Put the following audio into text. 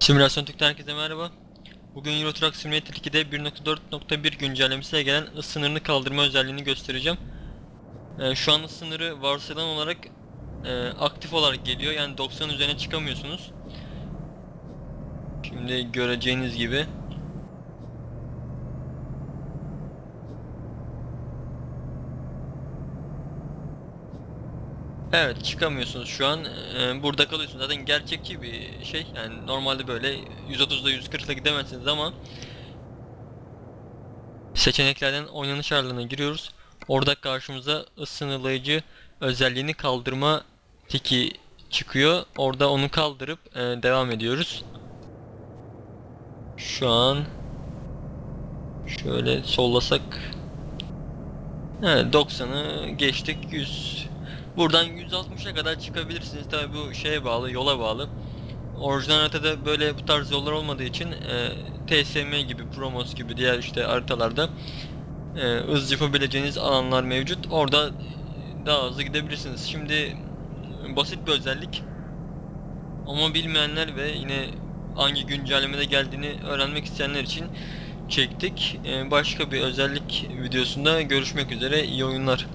Simülasyon Türk'ten herkese merhaba. Bugün Euro Truck Simulator 2'de 1.4.1 güncellemesiyle gelen ısı sınırını kaldırma özelliğini göstereceğim. Ee, şu an sınırı varsayılan olarak e, aktif olarak geliyor. Yani 90 üzerine çıkamıyorsunuz. Şimdi göreceğiniz gibi. Evet çıkamıyorsunuz şu an. Ee, burada kalıyorsunuz. Zaten gerçekçi bir şey. Yani normalde böyle 130'da 140'la gidemezsiniz ama seçeneklerden oynanış ayarlarına giriyoruz. Orada karşımıza ısınılayıcı özelliğini kaldırma tiki çıkıyor. Orada onu kaldırıp e, devam ediyoruz. Şu an şöyle sollasak Evet 90'ı geçtik 100 Buradan 160'a kadar çıkabilirsiniz. Tabi bu şeye bağlı, yola bağlı. Orijinal haritada böyle bu tarz yollar olmadığı için e, TSM gibi, Promos gibi diğer işte haritalarda e, hız yapabileceğiniz alanlar mevcut. Orada daha hızlı gidebilirsiniz. Şimdi basit bir özellik. Ama bilmeyenler ve yine hangi güncellemede geldiğini öğrenmek isteyenler için çektik. E, başka bir özellik videosunda görüşmek üzere. İyi oyunlar.